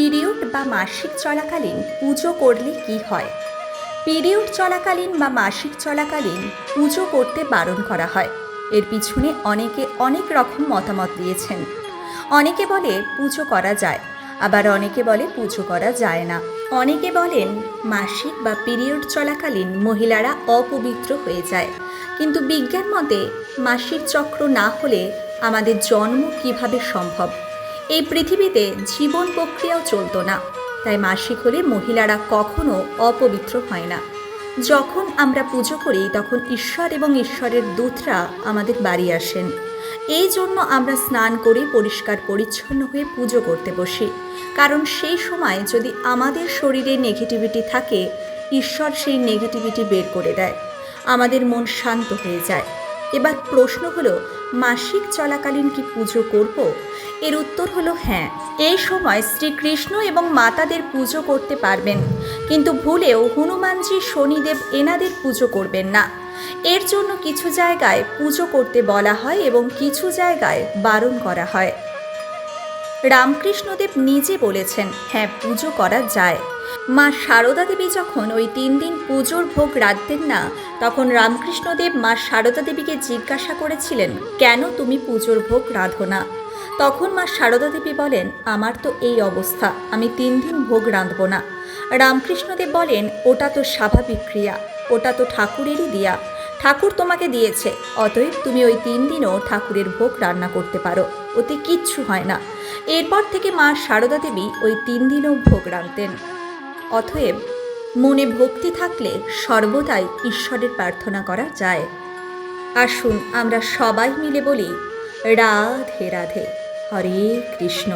Period বা মাসিক চলাকালীন পুজো করলে কি হয়? পিরিয়ড চলাকালীন বা মাসিক চলাকালীন পুজো করতে বারণ করা হয়। এর পিছনে অনেকে অনেক রকম মতামত দিয়েছেন। অনেকে বলে পুজো করা যায়, আবার অনেকে বলে পুজো করা যায় না। অনেকে বলেন মাসিক বা পিরিয়ড চলাকালীন মহিলারা অপবিত্র হয়ে যায়। কিন্তু বিজ্ঞান মতে মাসিক চক্র না হলে আমাদের জন্ম কীভাবে সম্ভব? এই পৃথিবীতে জীবন প্রক্রিয়াও চলতো না। তাই মাসিক হলে মহিলারা কখনো অপবিত্র হয় না। যখন আমরা পুজো করি, তখন ঈশ্বর এবং ঈশ্বরের দূতরা আমাদের বাড়ি আসেন। এই জন্য আমরা স্নান করে পরিষ্কার পরিচ্ছন্ন হয়ে পুজো করতে বসি। কারণ সেই সময় যদি আমাদের শরীরে নেগেটিভিটি থাকে, ঈশ্বর সেই নেগেটিভিটি বের করে দেয়। আমাদের মন শান্ত হয়ে যায়। এবার প্রশ্ন হলো, মাসিক চলাকালীন কি পুজো করব? এর উত্তর হলো হ্যাঁ। এই সময় শ্রীকৃষ্ণ এবং মাতাদের পুজো করতে পারবেন। কিন্তু ভুলেও হনুমানজি, শনিদেব এনাদের পুজো করবেন না। এর জন্য কিছু জায়গায় পুজো করতে বলা হয় এবং কিছু জায়গায় বারণ করা হয়। রামকৃষ্ণদেব নিজে বলেছেন হ্যাঁ পুজো করা যায়। মা সারদা দেবী যখন ওই তিন দিন পুজোর ভোগ রাখতেন না, তখন রামকৃষ্ণদেব মা সারদা দেবীকে জিজ্ঞাসা করেছিলেন, কেন তুমি পুজোর ভোগ রাধো না? তখন মা সারদা দেবী বলেন, আমার তো এই অবস্থা, আমি তিন দিন ভোগ রাঁধব না। রামকৃষ্ণদেব বলেন, ওটা তো স্বাভাবিক ক্রিয়া, ওটা তো ঠাকুরেরই দিয়া। ঠাকুর তোমাকে দিয়েছে, অতএব তুমি ওই তিন দিনও ঠাকুরের ভোগ রান্না করতে পারো, ওতে কিচ্ছু হয় না। এরপর থেকে মা সারদা দেবী ওই তিন দিনও ভোগ রাঁধতেন। অতএব মনে ভক্তি থাকলে সর্বদাই ঈশ্বরের প্রার্থনা করা যায়। আসুন আমরা সবাই মিলে বলি, রাধে রাধে, হরে কৃষ্ণ।